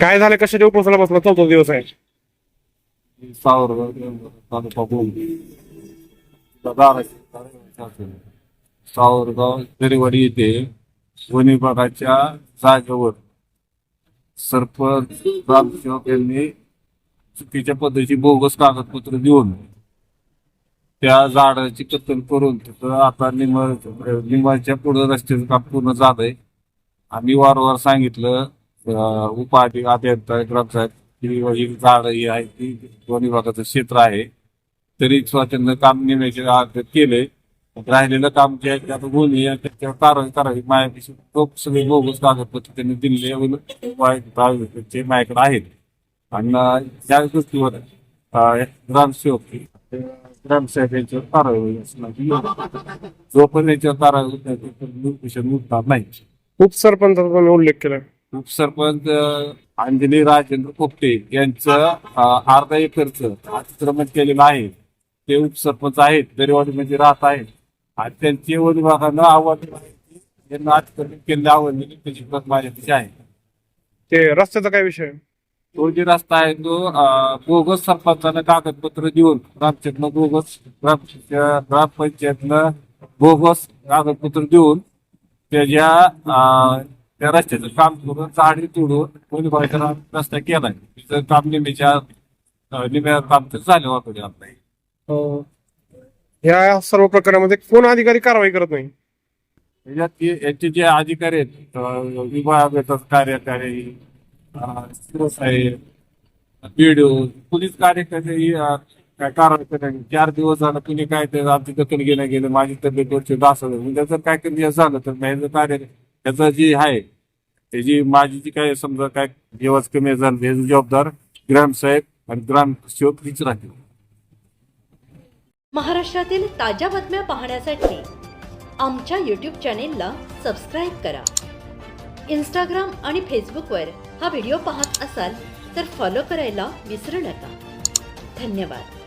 काय झालं? कशा देऊ पोचला बसला? चौथा दिवस आहे. सावरगाव तालुका सावरगाव येथे वनी भागाच्या जागेवर सरपंच ग्रामसेवक यांनी चुकीच्या पद्धतीची बोगस कागदपत्र देऊन त्या झाडाची कत्तल करून तिथं आता निम लिंबाच्या पुढं रस्त्याचं काम पूर्ण झालंय. आम्ही वारंवार सांगितलं अं, उपाधी अभियंता ग्रामसाहेब म्हणजे ही झाड ही आहे ती दोन्ही भागाचं क्षेत्र आहे. तरी स्वातंत्र्य काम नेण्याचे केले. राहिलेलं काम जे आहे आता बोलली त्याच्यावर कारवाई करावी माझ्यापेक्षा खूप सगळे बोगस कागदपत्र त्यांनी दिलेले ते माझ्याकडे आहेत. आणि त्या गोष्टीवर ग्रामसेवक ग्रामसेवक यांच्यावर कारवाई होईल जोपर्यंत याच्यावर कारवाई होत नाही. तोपर्यंत नाही उपसरपंचाचा उल्लेख केला. उपसरपंच अंजली राजेंद्र पोपटे यांचं अर्धा एकरचं अतिक्रमण केलेलं आहे. ते उपसरपंच आहेत दरेवाडीमध्ये राहत आहेत. आणि त्यांचे वन विभागानं की यांना अतिक्रमण केलेले आवडलेली त्याची प्रत माझ्यापाशी आहे. ते रस्त्याचा काय विषय तो जे रस्ता आहे तो बोगस सरपंचानं कागदपत्र देऊन ग्रामपंचायतनं बोगस ग्राम ग्रामपंचायतनं बोगस कागदपत्र देऊन त्याच्या त्या रस्त्याचं काम करून झाडी तोडून कोणी बाहेर रस्ता केलाय तिचं काम निम्याच्या निम्या काम तर झालं होतं आता ह्या सर्व प्रकारामध्ये कोण अधिकारी कारवाई करत नाही? ते- याचे जे अधिकारी आहेत अं, विभाग येतात कार्यकारी आहे बीडीओ पोलीस कार्यकर्ते अं, काय कारवाई करणार चार दिवस झालं कुणी काय ते आमची दखल घेणं गेलं माझी तब्येत वरची डास म्हणजे जर काय कमी झालं तर माझं कार्य त्याचं जी आहे त्याची माझी जी काय समजा काय जेव्हाच कमी झालं त्याचं जबाबदार ग्रामसाहेब आणि ग्रामसेवक हीच राहतील. महाराष्ट्रातील ताज्या बातम्या पाहण्यासाठी आमच्या यूट्यूब चॅनेलला सबस्क्राईब करा. इंस्टाग्राम आणि फेसबुकवर हा व्हिडिओ पाहत असाल तर फॉलो करायला विसरू नका. धन्यवाद.